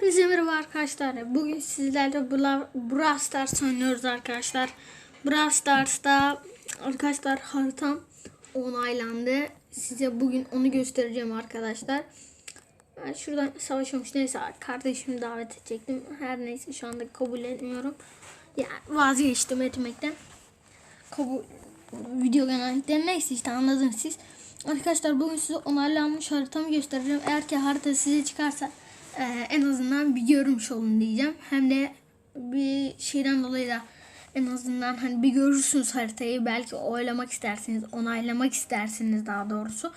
Hepinize merhaba arkadaşlar. Bugün sizlerle Brawl Stars oynuyoruz arkadaşlar. Brawl Stars'ta arkadaşlar haritam onaylandı. Size bugün onu göstereceğim arkadaşlar. Ben şuradan savaşıyormuş. Neyse kardeşimi davet edecektim. Her neyse şu anda kabul etmiyorum. Yani vazgeçtim etmekten. Kabul video genellikle neyse işte anladınız siz. Arkadaşlar bugün size onaylanmış haritamı göstereceğim. Eğer ki harita size çıkarsa e, en azından bir görmüş olun diyeceğim. Hem de bir şeyden dolayı da en azından hani bir görürsünüz haritayı. Belki oylamak istersiniz, onaylamak istersiniz daha doğrusu.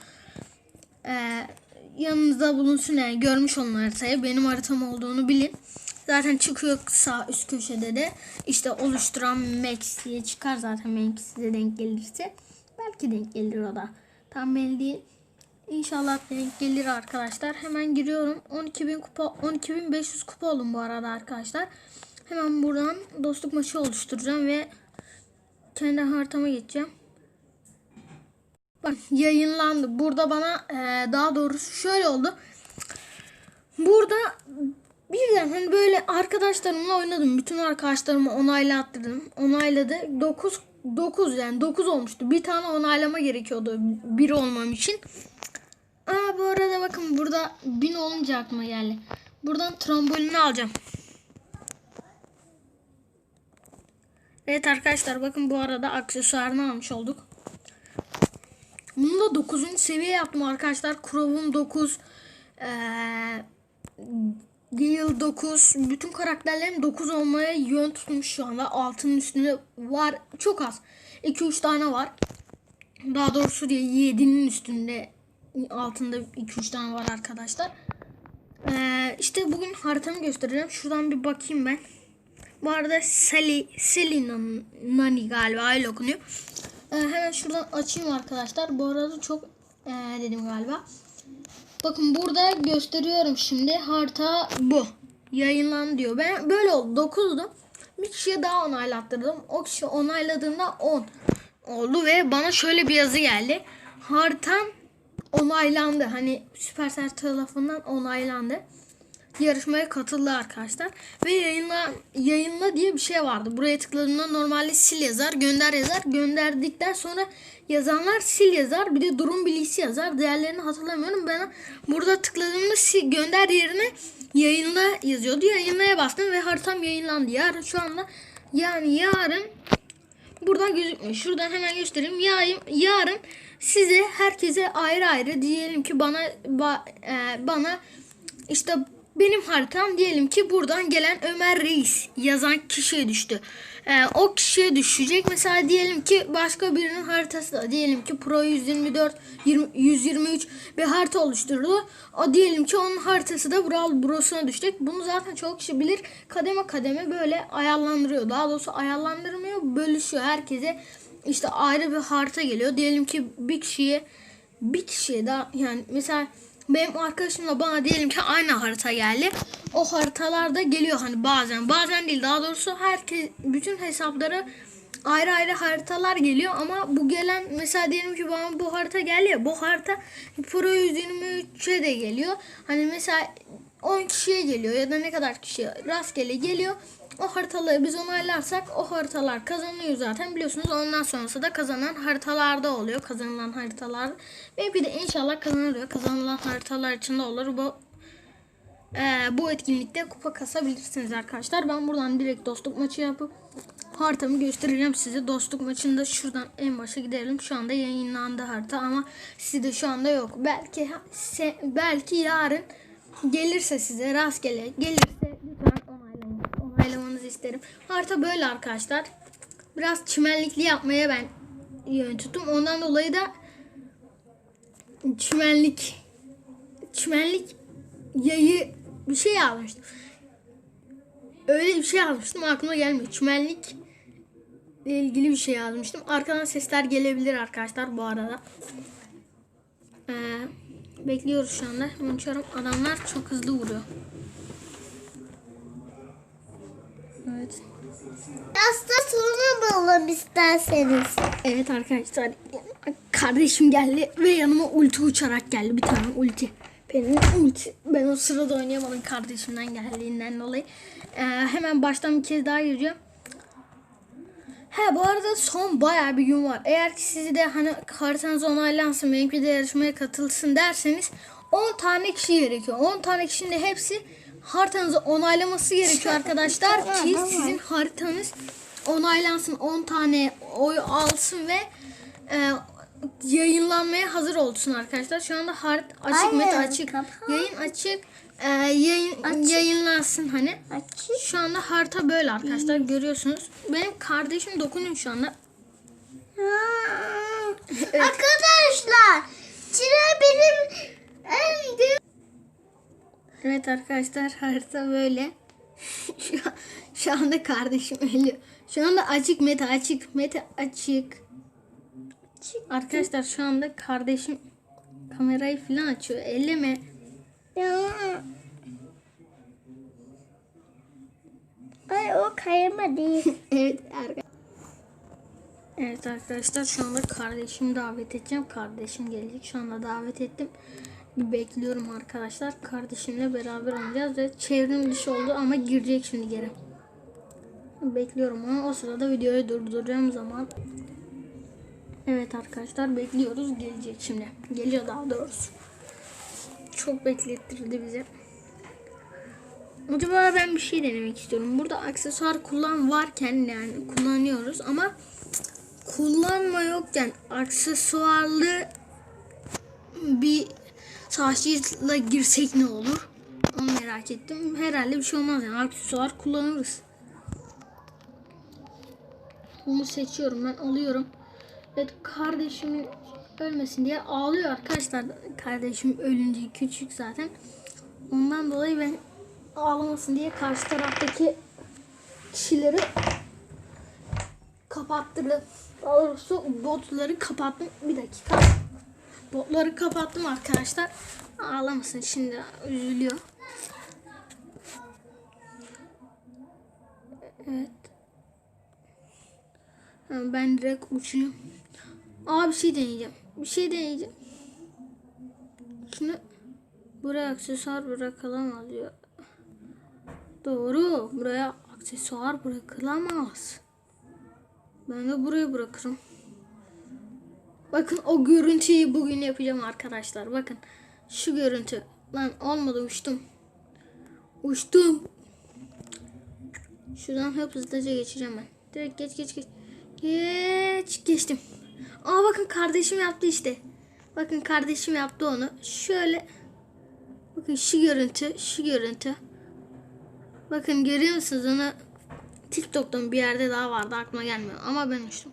E, yanınızda bulunsun yani görmüş olun haritayı. Benim haritam olduğunu bilin. Zaten çıkıyor sağ üst köşede de işte oluşturan Max diye çıkar zaten Max size denk gelirse. Belki denk gelir o da. Tam belli değil. İnşallah denk gelir arkadaşlar. Hemen giriyorum. 12.000 kupa 12.500 kupa olun bu arada arkadaşlar. Hemen buradan dostluk maçı oluşturacağım ve kendi haritama geçeceğim. Bak yayınlandı. Burada bana e, daha doğrusu şöyle oldu. Burada birden hani böyle arkadaşlarımla oynadım. Bütün arkadaşlarımı onaylattırdım. Onayladı. 9 9 yani 9 olmuştu. Bir tane onaylama gerekiyordu bir olmam için. Aa bu arada bakın burada 1000 olunca aklıma geldi. Buradan trambolini alacağım. Evet arkadaşlar bakın bu arada aksesuarını almış olduk. Bunu da 9. seviye yaptım arkadaşlar. Chrome'um 9. Eee Gale 9. Bütün karakterlerim 9 olmaya yön tutmuş şu anda. Altının üstünde var. Çok az. 2-3 tane var. Daha doğrusu diye 7'nin üstünde altında 2-3 tane var arkadaşlar. Ee, işte bugün haritamı göstereceğim. Şuradan bir bakayım ben. Bu arada Sally, Sally Nani galiba öyle okunuyor. Ee, hemen şuradan açayım arkadaşlar. Bu arada çok ee, dedim galiba. Bakın burada gösteriyorum şimdi. Harita bu. Yayınlan diyor. Ben böyle oldu. 9'du. Bir kişiye daha onaylattırdım. O kişi onayladığında 10 oldu ve bana şöyle bir yazı geldi. Haritam onaylandı. Hani Supercell tarafından onaylandı. Yarışmaya katıldı arkadaşlar. Ve yayınla, yayınla diye bir şey vardı. Buraya tıkladığımda normalde sil yazar, gönder yazar. Gönderdikten sonra yazanlar sil yazar. Bir de durum bilgisi yazar. Diğerlerini hatırlamıyorum. Ben burada tıkladığımda sil, gönder yerine yayınla yazıyordu. Yayınlaya bastım ve haritam yayınlandı. Yarın şu anda yani yarın buradan gözükmüyor. Şuradan hemen göstereyim. Yarın, yarın size herkese ayrı ayrı diyelim ki bana ba, e, bana işte benim haritam diyelim ki buradan gelen Ömer Reis yazan kişiye düştü. Ee, o kişiye düşecek. Mesela diyelim ki başka birinin haritası da diyelim ki Pro 124, 20, 123 bir harita oluşturdu. O diyelim ki onun haritası da Brawl Bros'una düşecek. Bunu zaten çok kişi bilir. Kademe kademe böyle ayarlandırıyor. Daha doğrusu ayarlandırmıyor, bölüşüyor herkese. işte ayrı bir harita geliyor. Diyelim ki bir kişiye bir kişiye daha yani mesela benim arkadaşımla bana diyelim ki aynı harita geldi. O haritalarda geliyor hani bazen bazen değil daha doğrusu herkes bütün hesaplara ayrı ayrı haritalar geliyor ama bu gelen mesela diyelim ki bana bu harita geldi ya bu harita Pro 123'e de geliyor. Hani mesela 10 kişiye geliyor ya da ne kadar kişi rastgele geliyor. O haritaları biz onaylarsak o haritalar kazanıyor zaten biliyorsunuz. Ondan sonrası da kazanan haritalarda oluyor. Kazanılan haritalar. Bir de inşallah kazanılıyor. Kazanılan haritalar içinde olur. Bu ee, bu etkinlikte kupa kasabilirsiniz arkadaşlar. Ben buradan direkt dostluk maçı yapıp haritamı göstereceğim size. Dostluk maçında şuradan en başa gidelim. Şu anda yayınlandı harita ama sizde şu anda yok. Belki belki yarın gelirse size rastgele gelirse isterim. Harita böyle arkadaşlar. Biraz çimenlikli yapmaya ben yön tuttum. Ondan dolayı da çimenlik çimenlik yayı bir şey almıştım. Öyle bir şey almıştım aklıma gelmiyor. Çimenlik ile ilgili bir şey yazmıştım. Arkadan sesler gelebilir arkadaşlar bu arada. Ee, bekliyoruz şu anda. Hemen. Adamlar çok hızlı vuruyor. Evet. Hasta sonra bulalım isterseniz. Evet arkadaşlar. Kardeşim geldi ve yanıma ulti uçarak geldi. Bir tane ulti. Benim ulti, ben o sırada oynayamadım kardeşimden geldiğinden dolayı. Ee, hemen baştan bir kez daha gireceğim. He bu arada son bayağı bir gün var. Eğer ki sizi de hani haritanız onaylansın benimki de yarışmaya katılsın derseniz 10 tane kişi gerekiyor. 10 tane kişinin de hepsi haritanızı onaylaması gerekiyor arkadaşlar ki sizin haritanız onaylansın 10 tane oy alsın ve e, yayınlanmaya hazır olsun arkadaşlar. Şu anda harit açık Hayır, meta açık. kapat. Yayın açık. E, yayın Açık. yayınlansın hani. Açık. Şu anda harita böyle arkadaşlar görüyorsunuz. Benim kardeşim dokunuyor şu anda. Arkadaşlar Çıra benim en büyük Evet arkadaşlar harita böyle. şu, an- şu anda kardeşim ölüyor. Şu anda açık meta açık meta açık. Arkadaşlar şu anda kardeşim kamerayı falan açıyor. Elleme. Ya. Ay o kayama değil. Evet arkadaşlar. Evet arkadaşlar şu anda kardeşimi davet edeceğim. Kardeşim gelecek. Şu anda davet ettim. Bekliyorum arkadaşlar. Kardeşimle beraber oynayacağız ve çevrim dışı oldu ama girecek şimdi geri. Bekliyorum ama o sırada videoyu durduracağım zaman. Evet arkadaşlar bekliyoruz. Gelecek şimdi. Geliyor daha doğrusu. Çok beklettirdi bize. Acaba ben bir şey denemek istiyorum. Burada aksesuar kullan varken yani kullanıyoruz ama kullanma yokken aksesuarlı bir savaşçıyla girsek ne olur? Onu merak ettim. Herhalde bir şey olmaz yani aksesuar kullanırız. Bunu seçiyorum ben alıyorum. Evet kardeşimin ölmesin diye ağlıyor arkadaşlar. Kardeşim ölünce küçük zaten. Ondan dolayı ben ağlamasın diye karşı taraftaki kişileri kapattırdım. Daha doğrusu botları kapattım. Bir dakika. Botları kapattım arkadaşlar. Ağlamasın şimdi üzülüyor. Evet. Ben direkt uçuyorum. Aa bir şey deneyeceğim. Bir şey deneyeceğim. Şunu buraya aksesuar bırakılamaz diyor. Doğru. Buraya aksesuar bırakılamaz. Ben de buraya bırakırım. Bakın o görüntüyü bugün yapacağım arkadaşlar. Bakın şu görüntü. Lan olmadı uçtum. Uçtum. Şuradan hep hızlıca geçeceğim ben. Direkt geç geç geç. Geç geçtim. Aa bakın kardeşim yaptı işte. Bakın kardeşim yaptı onu. Şöyle. Bakın şu görüntü, şu görüntü. Bakın görüyor musunuz onu? TikTok'tan bir yerde daha vardı aklıma gelmiyor ama ben uçtum.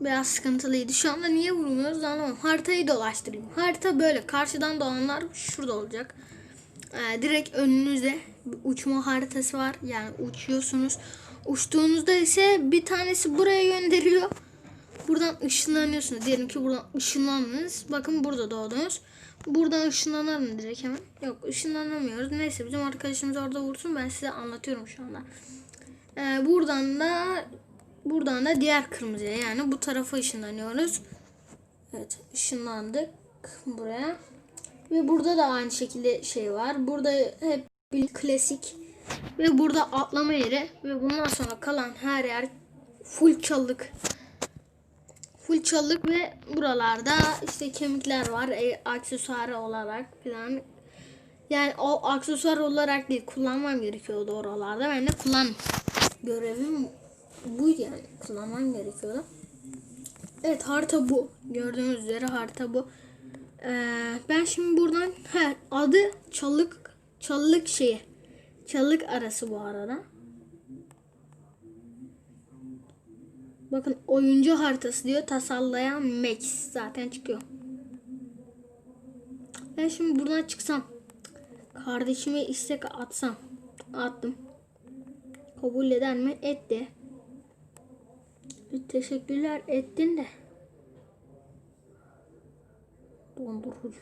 Biraz sıkıntılıydı. Şu anda niye vurmuyoruz anlamadım. Haritayı dolaştırayım. Harita böyle. Karşıdan doğanlar şurada olacak. Ee, direkt önünüzde bir uçma haritası var. Yani uçuyorsunuz. Uçtuğunuzda ise bir tanesi buraya gönderiyor. Buradan ışınlanıyorsunuz. Diyelim ki buradan ışınlandınız. Bakın burada doğdunuz. Buradan ışınlanar direkt hemen? Yok ışınlanamıyoruz. Neyse bizim arkadaşımız orada vursun. Ben size anlatıyorum şu anda. Ee, buradan da buradan da diğer kırmızıya yani bu tarafa ışınlanıyoruz. Evet ışınlandık buraya. Ve burada da aynı şekilde şey var. Burada hep bir klasik ve burada atlama yeri ve bundan sonra kalan her yer full çalılık. Full çalılık ve buralarda işte kemikler var e, aksesuarı olarak falan. Yani o aksesuar olarak değil kullanmam gerekiyordu oralarda. Ben de kullan görevim bu yani kullanmam gerekiyordu. Evet harita bu. Gördüğünüz üzere harita bu. Ee, ben şimdi buradan he, adı çalık çalılık şeyi. Çalılık arası bu arada. Bakın oyuncu haritası diyor. Tasarlayan Max zaten çıkıyor. Ben şimdi buradan çıksam. Kardeşime istek atsam. Attım. Kabul eder mi? Etti. Teşekkürler ettin de. Dondurucu.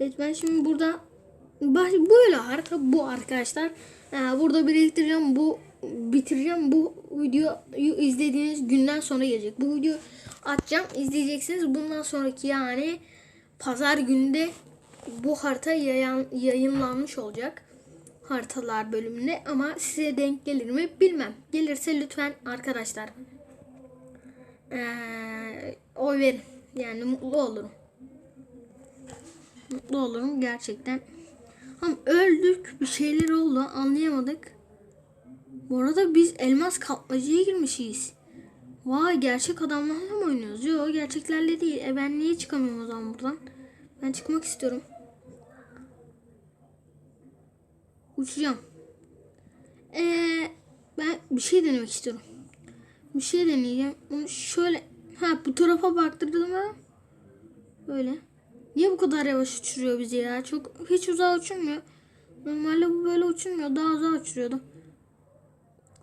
Evet ben şimdi burada böyle harita bu arkadaşlar. Ee, burada biriktireceğim bu bitireceğim bu videoyu izlediğiniz günden sonra gelecek. Bu video atacağım izleyeceksiniz. Bundan sonraki yani pazar günde bu harita yayan, yayınlanmış olacak. Haritalar bölümünde ama size denk gelir mi bilmem. Gelirse lütfen arkadaşlar eee, oy verin. Yani mutlu olurum. Mutlu olurum gerçekten. Ama öldük bir şeyler oldu anlayamadık. Bu arada biz elmas kapmacaya girmişiz. Vay gerçek adamlarla mı oynuyoruz? Yok gerçeklerle değil. E ben niye çıkamıyorum o zaman buradan? Ben çıkmak istiyorum. Uçacağım. Ee, ben bir şey denemek istiyorum. Bir şey deneyeceğim. Onu şöyle ha bu tarafa baktırdım ha. Böyle. Niye bu kadar yavaş uçuruyor bizi ya? Çok hiç uzağa uçurmuyor. Normalde bu böyle uçurmuyor. Daha uzağa uçuruyordu.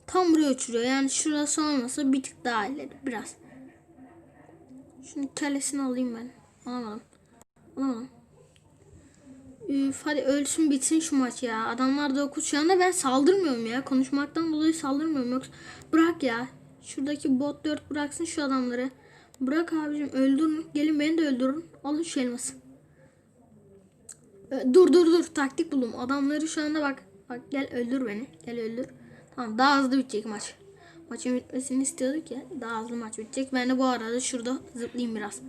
Tam buraya uçuruyor. Yani şurası olmasa bir tık daha ileri biraz. Şunun kellesini alayım ben. Alamadım. Alamadım. Üf, hadi ölsün bitsin şu maç ya. Adamlar da okul şu anda ben saldırmıyorum ya. Konuşmaktan dolayı saldırmıyorum. Yoksa bırak ya. Şuradaki bot 4 bıraksın şu adamları. Bırak abicim öldürün. Gelin beni de öldürün. Alın şu elması. Dur dur dur taktik buldum. Adamları şu anda bak. Bak gel öldür beni. Gel öldür. Tamam daha hızlı bitecek maç. Maçın bitmesini istiyorduk ya. Daha hızlı maç bitecek. Ben de bu arada şurada zıplayayım biraz.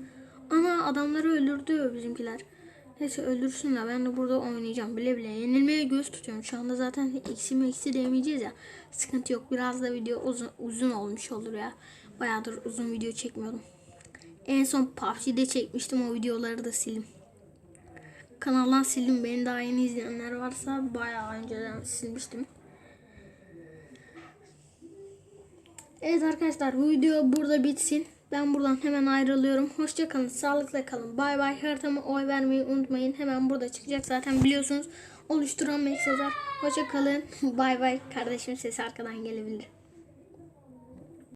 Ana adamları öldürdü bizimkiler. Neyse öldürsünler. Ben de burada oynayacağım. Bile bile yenilmeye göz tutuyorum. Şu anda zaten eksi mi eksi demeyeceğiz ya. Sıkıntı yok. Biraz da video uzun, uzun olmuş olur ya. Bayağıdır uzun video çekmiyordum. En son PUBG'de çekmiştim. O videoları da sildim. Kanaldan sildim. Beni daha yeni izleyenler varsa bayağı önceden silmiştim. Evet arkadaşlar bu video burada bitsin. Ben buradan hemen ayrılıyorum. Hoşça kalın, sağlıkla kalın. Bay bay. Haritama oy vermeyi unutmayın. Hemen burada çıkacak zaten biliyorsunuz. Oluşturan Mek Sezer. Hoşça kalın. Bay bay. Kardeşim sesi arkadan gelebilir.